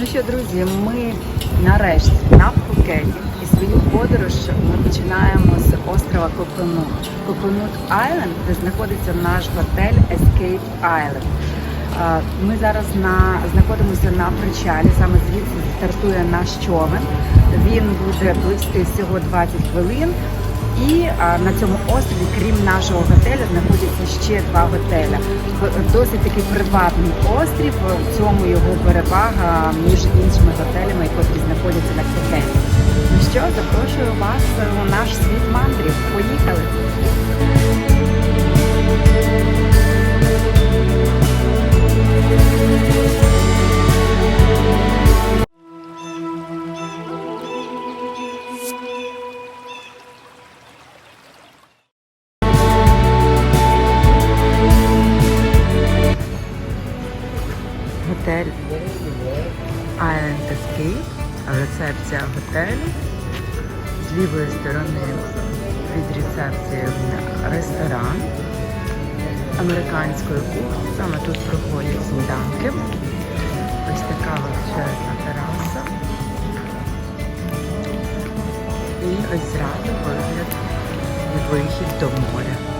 Ну що, друзі, ми нарешті на Пхукеті і свою подорож ми починаємо з острова Коконут. Коконут Айленд, де знаходиться наш готель Escape Island. Ми зараз на знаходимося на причалі. Саме звідси стартує наш човен. Він буде пливти всього 20 хвилин. І на цьому острові, крім нашого готелю, знаходяться ще два готеля. Досить такий приватний острів. В цьому його перевага між іншими готелями, які знаходяться на Пхукеті. Ну що, запрошую вас у наш світ мандрів. Поїхали! Готель рецепція готелю. З лівої сторони від рецепції ресторан американської кухні. Саме тут проходять сніданки. Ось така величезна тераса. І ось зразу вигляд вихід до моря.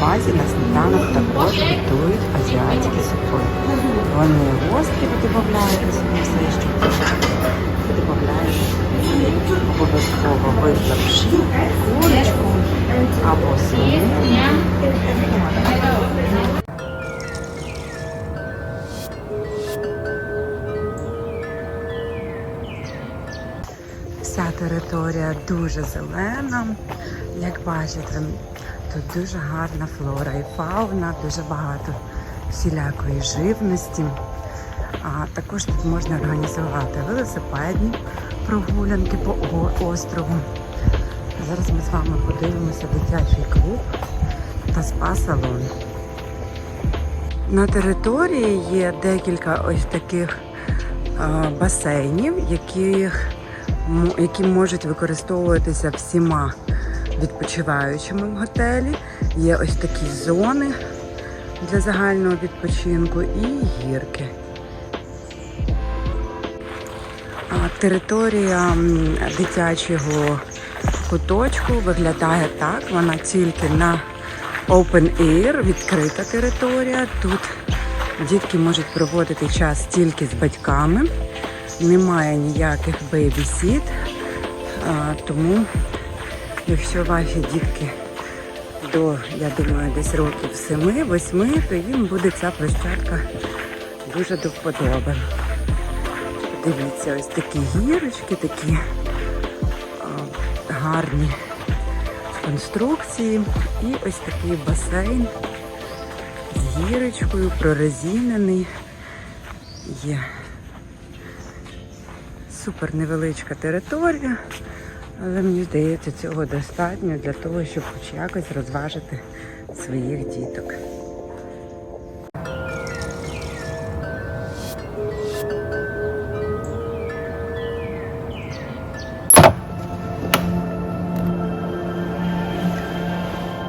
Майте на сніданок також готують азіатські супи. Вони гострі, ви додаєте все, що додаєте обов'язково виплавши курочку або свинину. Вся територія дуже зелена. Як бачите, тут дуже гарна флора і фауна, дуже багато всілякої живності. А також тут можна організувати велосипедні прогулянки по острову. Зараз ми з вами подивимося дитячий клуб та спа-салон. На території є декілька ось таких басейнів, яких які можуть використовуватися всіма відпочиваючими в готелі. Є ось такі зони для загального відпочинку і гірки. А Територія дитячого куточку виглядає так. Вона тільки на open air, відкрита територія. Тут дітки можуть проводити час тільки з батьками. Немає ніяких бейбі-сіт, тому якщо ваші дітки до, я думаю, десь років 7-8, то їм буде ця площадка дуже до вподоби. Дивіться, ось такі гірочки, такі а, гарні конструкції. І ось такий басейн з гірочкою, прорезинений. Є супер невеличка територія, але мені здається, цього достатньо для того, щоб хоч якось розважити своїх діток.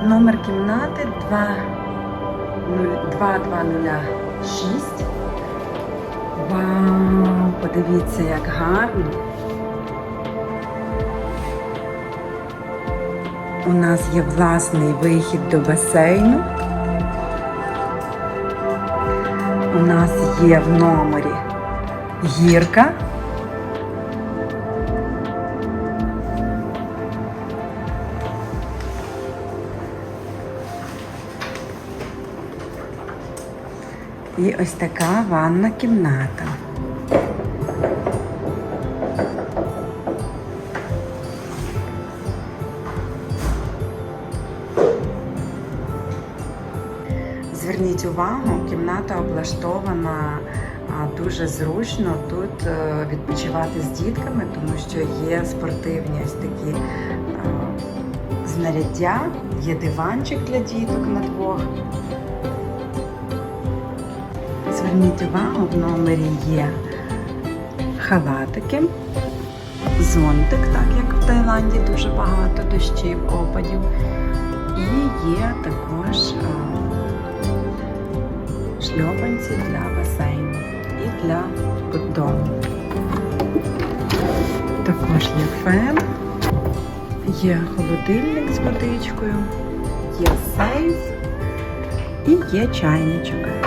Номер кімнати 2206. Вау, подивіться, як гарно. у нас є власний вихід до басейну. У нас є в номері гірка. І ось така ванна кімната. Зверніть увагу, кімната облаштована дуже зручно тут е, відпочивати з дітками, тому що є спортивні ось такі а, знаряддя, є диванчик для діток на двох. Зверніть увагу, в номері є халатики, зонтик, так як в Таїланді дуже багато дощів, опадів. І є також а, шльопанці для басейну і для дому. Також є фен, є холодильник з водичкою, є сейф і є чайничок.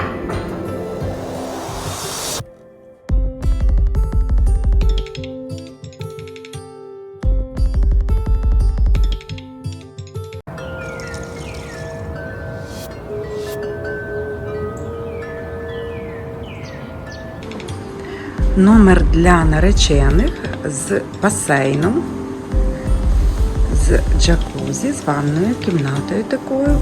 Номер для наречених з басейном, з джакузі, з ванною кімнатою такою.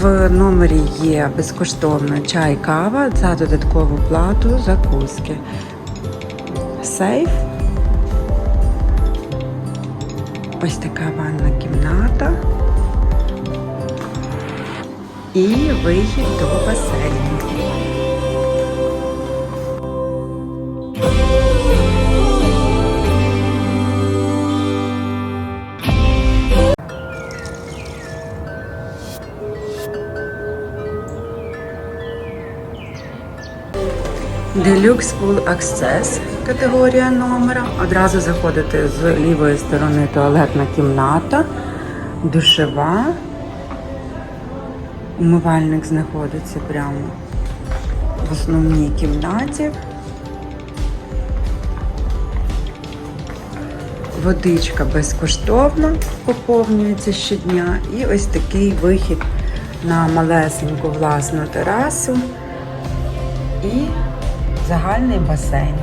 В номері є безкоштовно чай, кава за додаткову плату закуски. Сейф. Ось така ванна кімната. І вихід до басейну. Deluxe Full Access категорія номера. Одразу заходите з лівої сторони туалетна кімната, душева. Умивальник знаходиться прямо в основній кімнаті. Водичка безкоштовно поповнюється щодня. І ось такий вихід на малесеньку власну терасу і загальний басейн.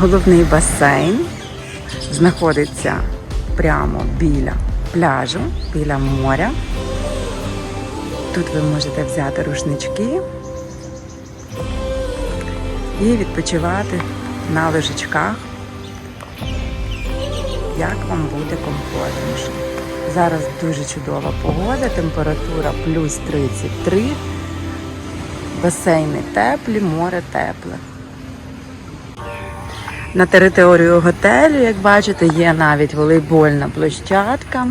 Головний басейн знаходиться прямо біля пляжу, біля моря. Тут ви можете взяти рушнички і відпочивати на лежачках, як вам буде комфортніше. Зараз дуже чудова погода, температура плюс 33, басейни теплі, море тепле. На територію готелю, як бачите, є навіть волейбольна площадка.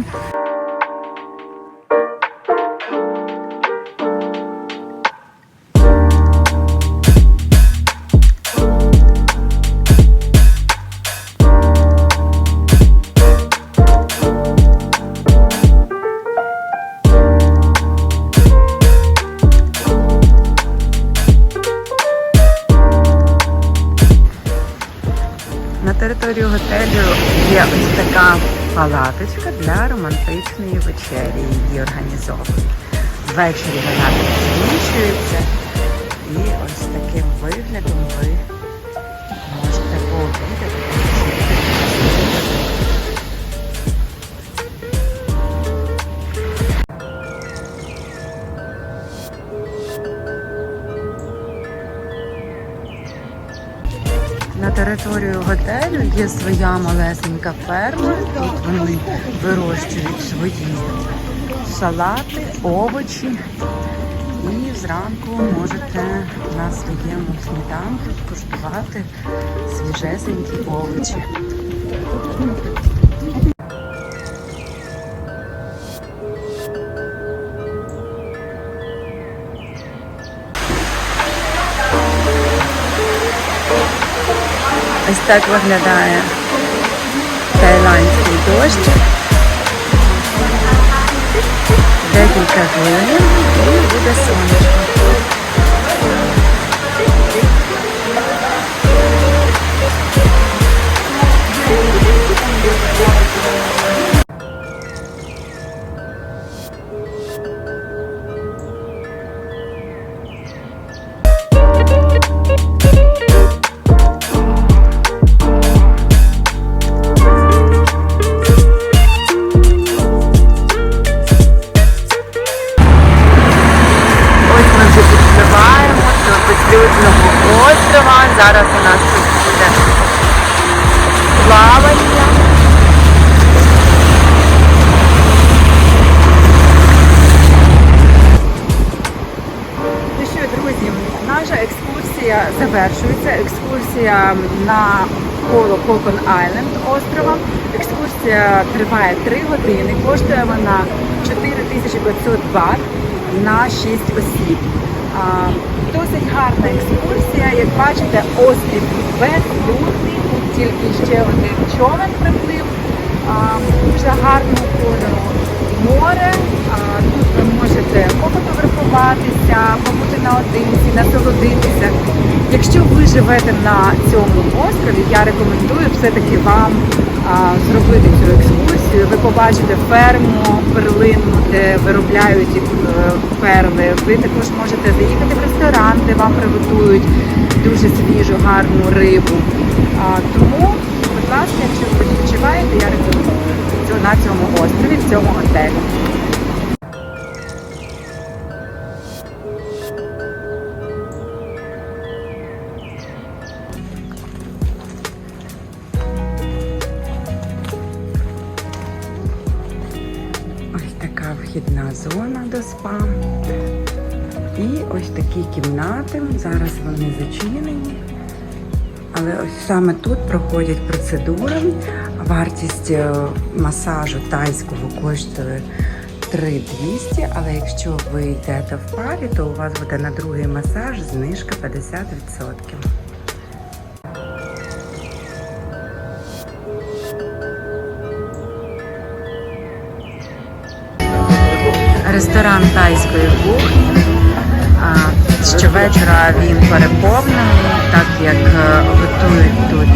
Романтичної вечері. Її організовують. Ввечері вона підсвічується і ось таким виглядом ви територію готелю є своя малесенька ферма. Тут вони вирощують свої салати, овочі. І зранку можете на своєму сніданку скуштувати свіжесенькі овочі. Ось так виглядає тайландський дощ. Декілька хвилин і буде сонечко. Завершується екскурсія на коло Кокон Айленд острова. Екскурсія триває 3 години, коштує вона 4500 бат на 6 осіб. Досить гарна екскурсія. Як бачите, острів безлюдний, тільки ще один човен приплив. Дуже гарного кольору море. Тут ви можете пофотографуватися, побути наодинці, насолодитися. Якщо ви живете на цьому острові, я рекомендую все-таки вам а, зробити цю екскурсію. Ви побачите ферму перлину, де виробляють е, перли. Ви також можете заїхати в ресторан, де вам приготують дуже свіжу, гарну рибу. А, тому, будь ласка, якщо ви відпочиваєте, я рекомендую на цьому острові, в цьому готелі. Вони зачинені. Але ось саме тут проходять процедури. Вартість е, масажу тайського коштує 3200, але якщо ви йдете в парі, то у вас буде на другий масаж знижка 50%. Ресторан тайської кухні. Щовечора він переповнений, так як е, готують тут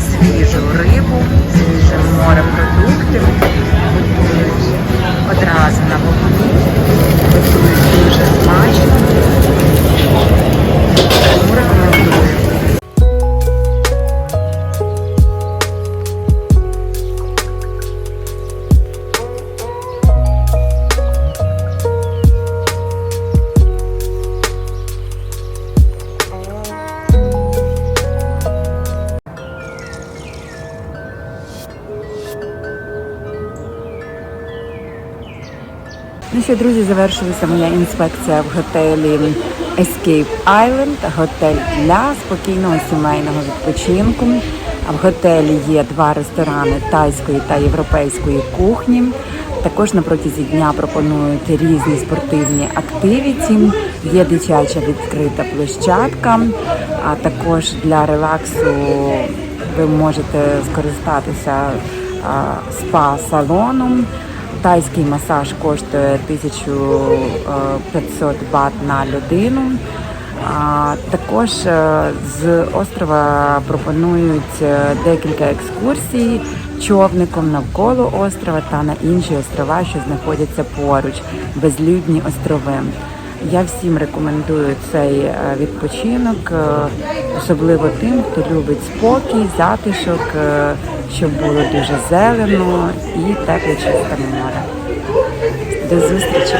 свіжу рибу, свіже морепродукти, готують одразу на вогні, готують дуже смачно. Що, друзі, завершилася моя інспекція в готелі Escape Island, готель для спокійного сімейного відпочинку. В готелі є два ресторани тайської та європейської кухні. Також на протязі дня пропонують різні спортивні активіті. Є дитяча відкрита площадка, а також для релаксу ви можете скористатися спа-салоном. Тайський масаж коштує 1500 бат на людину. Також е, з острова пропонують е, декілька екскурсій човником навколо острова та на інші острова, що знаходяться поруч, безлюдні острови. Я всім рекомендую цей е, відпочинок, е, особливо тим, хто любить спокій, затишок, е, щоб було дуже зелено і тепле чисте море. До зустрічі!